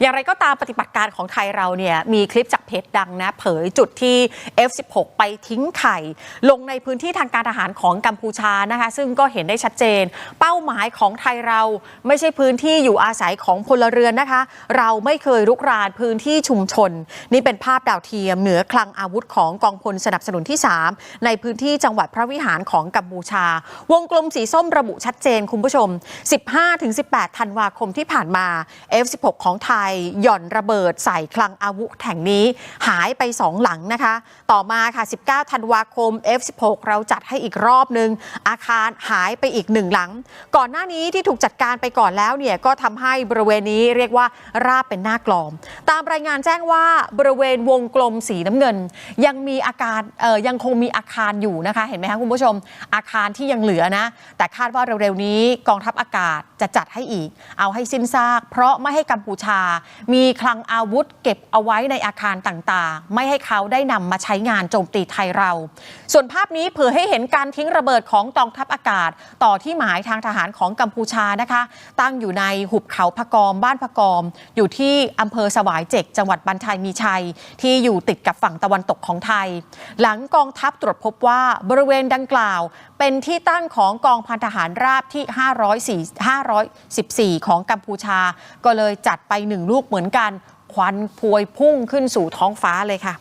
อย่างไรก็ตามปฏิบัติการของไทยเราเนี่ยมีคลิปจากเพจดังนะเผยจุดที่ F16 ไปทิ้งไข่ ลงในพื้นที่ทางการทหารของกัมพูชานะคะ ซึ่งก็เห็นได้ชัดเจน เป้าหมายของไทยเราไม่ใช่พื้นที่อยู่อาศัยของพลเรือนนะคะ เราไม่เคยรุกรานพื้นที่ชุมชน นี่เป็นภาพดาวเทียมเหนือคลังอาวุธของกองพลสนับสนุนที่ 3 ในพื้นที่จังหวัดพระวิหารของกัมพูชา วงกลมสีส้มระบุชัดเจนคุณผู้ชม 15-18 ธันวาคมที่ผ่านมา F16 ของไทยหย่อนระเบิดใส่คลังอาวุธแห่งนี้ หายไป 2 หลังนะคะ ต่อมาค่ะ 19 ธันวาคม F16 เราจัดให้อีกรอบนึงอาคารหายไปอีกหนึ่งหลัง ก่อนหน้านี้ที่ถูกจัดการไปก่อนแล้วเนี่ยก็ทำให้บริเวณนี้เรียกว่าราบเป็นหน้ากลอม ตามรายงานแจ้งว่าบริเวณวงกลมสีน้ำเงิน ยังมีอาการยังคงมีอาคารอยู่นะคะ เห็นไหมคะคุณผู้ชม อาคารที่ยังเหลือนะ แต่คาดว่าเร็วๆนี้กองทัพอากาศจะจัดให้อีก เอาให้สิ้นซาก เพราะไม่ให้กัมพูชามีคลังอาวุธเก็บเอาไว้ในอาคารต่างๆ ไม่ให้เขาได้นำมาใช้งานโจมตีไทยเรา ส่วนภาพนี้เผยให้เห็นการทิ้งระเบิดของกองทัพอากาศ ต่อที่หมายทางทหารของกัมพูชานะคะ ตั้งอยู่ในหุบเขาพะกอมบ้านพะกอม อยู่ที่อำเภอสวายเจกจังหวัดบันทายมีชัย ที่อยู่ติดกับฝั่งตะวันตกของไทย หลังกองทัพตรวจพบว่าบริเวณดังกล่าวเป็นที่ตั้งของกองพันทหารราบที่ 504 514 ของกัมพูชา ก็เลยจัดไปหนึ่งลูกเหมือนกัน ควันพวยพุ่งขึ้นสู่ท้องฟ้าเลยค่ะ